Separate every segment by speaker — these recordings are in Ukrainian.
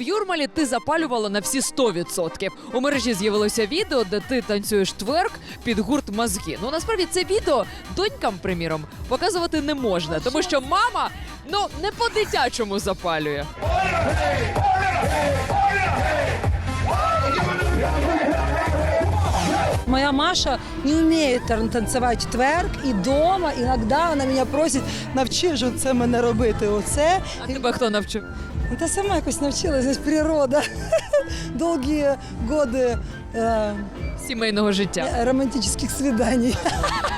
Speaker 1: В Юрмалі ти запалювала на всі 100%. У мережі з'явилося відео, де ти танцюєш тверк під гурт мозги. Ну насправді це відео донькам, приміром, показувати не можна, тому що мама ну не по-дитячому запалює.
Speaker 2: Моя Маша не тан- танцевать тверк, і дома иногда она меня просить, навчи ж це мене робити. Оце.
Speaker 1: А тебе хто навчив?
Speaker 2: Ну, Та сама якось здесь природа. Долгие годы э,
Speaker 1: Сімейного життя.
Speaker 2: романтических свиданий.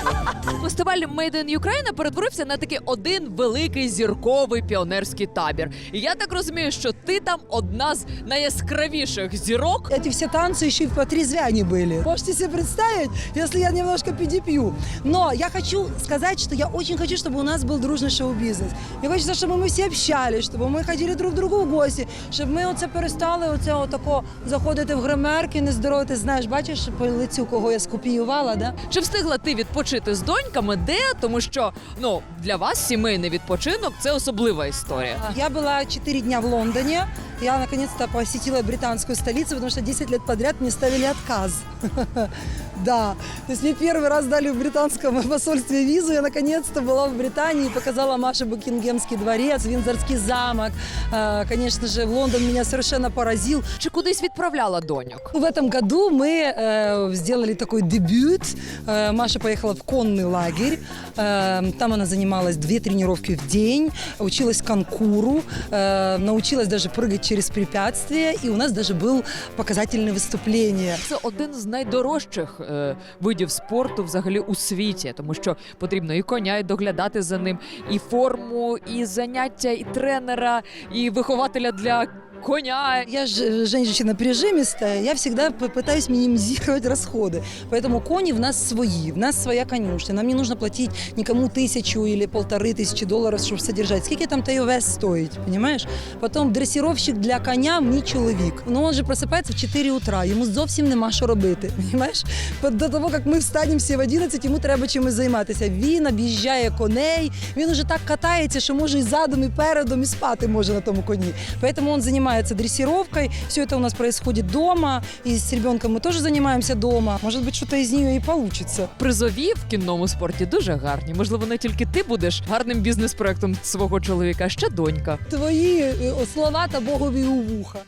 Speaker 1: Фестиваль Made in Ukraine перетворився на такий один великий зірковий піонерський табір. І я так розумію, що ти там одна з найяскравіших зірок.
Speaker 2: Эти все танцы еще и по трезвяне были. Можете себе представить, если я немножко перепью. Но я хочу сказать, что я очень хочу, чтобы у нас был дружный шоу-бизнес. Я хочу, чтобы мы всі общались, щоб ми ходили друг к другу в гості, щоб ми оце перестали оце отако заходити в гримерки, не здоровити. Знаєш, бачиш по лицю, кого я скопіювала, да?
Speaker 1: Чи встигла ти відпочити з доньками? Де? Тому що ну для вас сімейний відпочинок це особлива історія.
Speaker 2: Я была 4 дня в Лондоне. Я наконец-то посетила британскую столицу, потому что 10 лет подряд мне ставили отказ. Да, то есть мне первый раз дали в британском посольстве визу. Я наконец-то была в Британии и показала Маше Букингемский дворец, Виндзорский замок. А, Конечно же, Лондон меня совершенно поразил.
Speaker 1: Чи кудись відправляла доньок?
Speaker 2: В этом году мы э, сделали такой дебют. Э, Маша поехала в конный лагерь. Э, там она занималась две тренировки в день, училась конкуру, э, научилась даже прыгать через препятствия. И у нас даже был показательное выступление.
Speaker 1: Це один з найдорожчих е, видів спорту взагалі у світі, тому що потрібно і коня, і доглядати за ним, і форму, і заняття, і тренера, і вихователя для коня.
Speaker 2: Я же женщина прижимистая, я всегда п- пытаюсь минимизировать расходы. Поэтому кони в нас свои, в нас своя конюшня. Нам не нужно платить никому тысячу или полторы тысячи долларов, чтобы содержать. Сколько там той вес стоит, понимаешь? Потом дрессировщик для коня мій чоловік. Ну, он же просипається в 4 утра, йому зовсім нема що робити, понимаешь? До того, як ми встанемо всі в 11, йому треба чимось займатися. Він об'їжджає коней, він уже так катається, що може і задом, і передом, і спати може на тому коні. Поэтому он занимается дрессировкой. Все это у нас происходит дома. И с ребенком мы тоже занимаемся дома. Может быть, что-то из нее и получится.
Speaker 1: Призові в кінному спорті дуже гарні. Можливо, не тільки ти будеш гарним бізнес-проектом свого чоловіка, а ще донька.
Speaker 2: Твої е, слова та Богові у вуха.